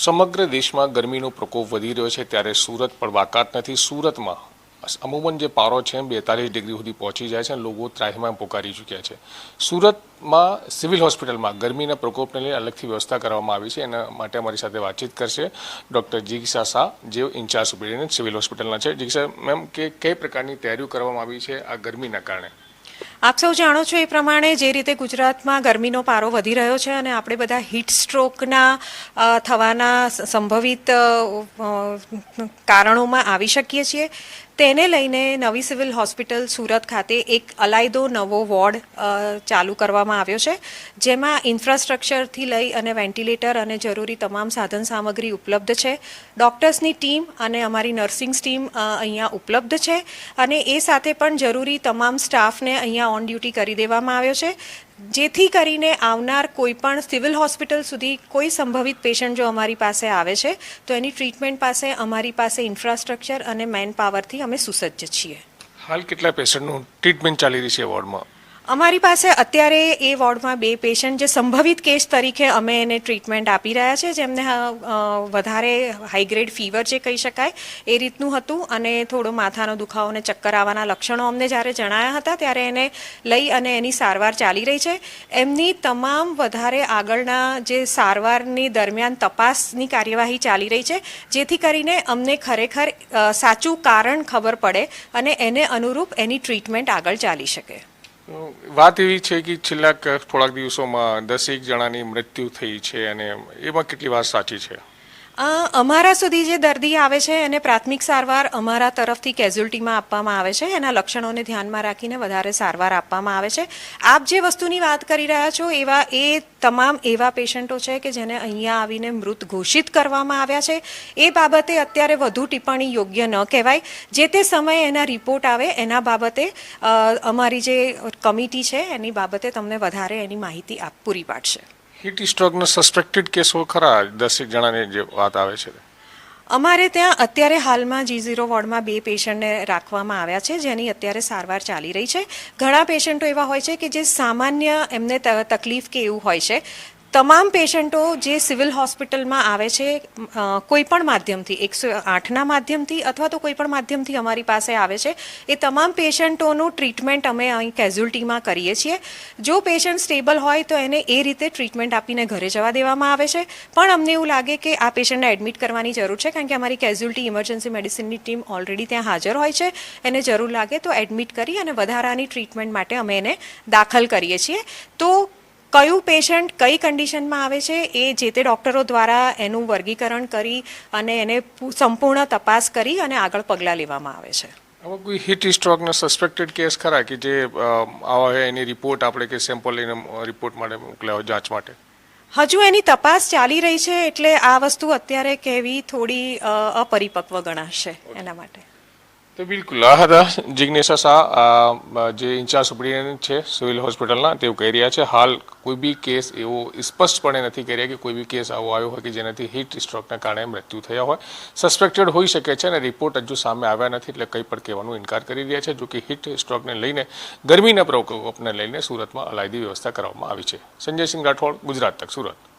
સમગ્ર દેશમાં ગરમીનો પ્રકોપ વધી રહ્યો છે ત્યારે સુરત પણ બાકાત નથી. સુરતમાં અમુમન જે પારો છે બેતાલીસ ડિગ્રી સુધી પહોંચી જાય છે અને લોકો ત્રાહીમાં પોકારી ચૂક્યા છે. સુરતમાં સિવિલ હોસ્પિટલમાં ગરમીના પ્રકોપને લઈને અલગથી વ્યવસ્થા કરવામાં આવી છે. એના માટે અમારી સાથે વાતચીત કરશે ડૉક્ટર જીગીસા શાહ જે ઇન્ચાર્જ સુપ્રિન્ટેન્ડન્ટ સિવિલ હોસ્પિટલના છે. જીગીસા, મેમ, કે કઈ પ્રકારની તૈયારીઓ કરવામાં આવી છે આ ગરમીના કારણે? આપ સૌ જાણો છો એ પ્રમાણે જે રીતે ગુજરાતમાં ગરમીનો પારો વધી રહ્યો છે અને આપણે બધા હીટ સ્ટ્રોકના થવાના સંભવિત કારણોમાં આવી શકીએ છીએ. તેને લઈને નવી સિવિલ હોસ્પિટલ સુરત ખાતે એક અલાયદો નવો વોર્ડ ચાલુ કરવામાં આવ્યો છે, જેમાં ઇન્ફ્રાસ્ટ્રક્ચરથી લઈ અને વેન્ટિલેટર અને જરૂરી તમામ સાધન સામગ્રી ઉપલબ્ધ છે. ડૉક્ટર્સની ટીમ અને અમારી નર્સિંગ ટીમ અહીંયા ઉપલબ્ધ છે અને એ સાથે પણ જરૂરી તમામ સ્ટાફને અહીંયા ઓન ડ્યુટી કરી દેવામાં આવ્યો છે. જેથી કરીને આવનાર કોઈ પણ સિવિલ હોસ્પિટલ સુધી કોઈ સંભવિત પેશન્ટ જો અમારી પાસે આવે છે, તો એની ટ્રીટમેન્ટ પાસે, અમારી પાસે ઇન્ફ્રાસ્ટ્રક્ચર અને મેન પાવરથી અમે સુસજ્જ છીએ. હાલ કેટલા પેશન્ટનું ટ્રીટમેન્ટ ચાલી રહી છે વોર્ડમાં? અમારી પાસે અત્યારે એ વોર્ડમાં બે પેશન્ટ જે સંભવિત કેસ તરીકે અમે એને ટ્રીટમેન્ટ આપી રહ્યા છે, જેમને વધારે હાઈગ્રેડ ફીવર જે કહી શકાય, એ રીતનું હતું અને થોડો માથાનો દુખાવો અને ચક્કર આવવાના લક્ષણો અમને જ્યારે જણાયા હતા, ત્યારે એને લઈ અને એની સારવાર ચાલી રહી છે. એમની તમામ વધારે આગળના જે સારવારની દરમિયાન તપાસની કાર્યવાહી ચાલી રહી છે, જેથી કરીને અમને ખરેખર સાચું કારણ ખબર પડે અને એને અનુરૂપ એની ટ્રીટમેન્ટ આગળ ચાલી શકે. વાત એવી છે કે છેલ્લા થોડાક દિવસોમાં દસેક જણાની મૃત્યુ થઈ છે અને એમાં કેટલી વાત સાચી છે? અમારા સુધી જે દર્દી આવે છે એને પ્રાથમિક સારવાર અમારા તરફથી કેઝ્યુલ્ટીમાં આપવામાં આવે છે. એના લક્ષણોને ધ્યાનમાં રાખીને વધારે સારવાર આપવામાં આવે છે. આપ જે વસ્તુની વાત કરી રહ્યા છો, એવા એ તમામ એવા પેશન્ટો છે કે જેને અહીંયા આવીને મૃત ઘોષિત કરવામાં આવ્યા છે. એ બાબતે અત્યારે વધુ ટિપ્પણી યોગ્ય ન કહેવાય. જે તે સમયે એના રિપોર્ટ આવે, એના બાબતે અમારી જે કમિટી છે, એની બાબતે તમને વધારે એની માહિતી આપ પૂરી પાડશે. હીટ સ્ટ્રોકનો સસ્પેક્ટેડ કેસો ખરા? દસેક જણાની જે વાત આવે છે અમારે ત્યાં અત્યારે હાલમાં જી ઝીરો વોર્ડમાં બે પેશન્ટને રાખવામાં આવ્યા છે, જેની અત્યારે સારવાર ચાલી રહી છે. ઘણા પેશન્ટો એવા હોય છે કે જે સામાન્ય એમને તકલીફ કે એવું હોય છે. તમામ પેશન્ટો જે સિવિલ હોસ્પિટલમાં આવે છે કોઈ પણ માધ્યમથી, એકસો આઠના માધ્યમથી અથવા તો કોઈ પણ માધ્યમથી અમારી પાસે આવે છે, એ તમામ પેશન્ટોનું ટ્રીટમેન્ટ અમે અહીં કેઝ્યુલિટીમાં કરીએ છીએ. જો પેશન્ટ સ્ટેબલ હોય તો એને એ રીતે ટ્રીટમેન્ટ આપીને ઘરે જવા દેવામાં આવે છે. પણ અમને એવું લાગે કે આ પેશન્ટને એડમિટ કરવાની જરૂર છે, કારણ કે અમારી કેઝ્યુઅલ્ટી ઇમરજન્સી મેડિસિનની ટીમ ઓલરેડી ત્યાં હાજર હોય છે. એને જરૂર લાગે તો એડમિટ કરી અને વધારાની ટ્રીટમેન્ટ માટે અમે એને દાખલ કરીએ છીએ. તો કયું પેશન્ટ કઈ કન્ડિશનમાં આવે છે એ જે તે ડૉક્ટરો દ્વારા એનું વર્ગીકરણ કરી અને એને સંપૂર્ણ તપાસ કરી અને આગળ પગલાં લેવામાં આવે છે. આવા કોઈ હિટ સ્ટ્રોકનો સસ્પેક્ટેડ કેસ ખરા કે જે આવા હોય એની રિપોર્ટ આપણે કે સેમ્પલ લઈને રિપોર્ટ માટે મોકલ્યા હોય જાંચ માટે? હજુ એની તપાસ ચાલી રહી છે એટલે આ વસ્તુ અત્યારે કહેવી થોડી અપરિપક્વ ગણાશે એના માટે. તો બિલકુલ. આ હતા જિજ્ઞેશા શાહ જે ઇન્ચાર્જ સુપ્રિન્ટેન્ડન્ટ છે સિવિલ હોસ્પિટલના, તેઓ કહી રહ્યા છે, હાલ કોઈ બી કેસ એવો સ્પષ્ટપણે નથી કહી રહ્યા કે કોઈ બી કેસ આવો આવ્યો હોય કે જેનાથી હીટ સ્ટ્રોકના કારણે મૃત્યુ થયા હોય. સસ્પેક્ટેડ હોઈ શકે છે અને રિપોર્ટ હજુ સામે આવ્યા નથી એટલે કંઈ પણ કહેવાનો ઇનકાર કરી રહ્યા છે, જો કે હીટ સ્ટ્રોકને લઈને, ગરમીના પ્રકોપને લઈને સુરતમાં અલાયદી વ્યવસ્થા કરવામાં આવી છે. સંજય સિંહ રાઠોડ, ગુજરાત તક સુરત.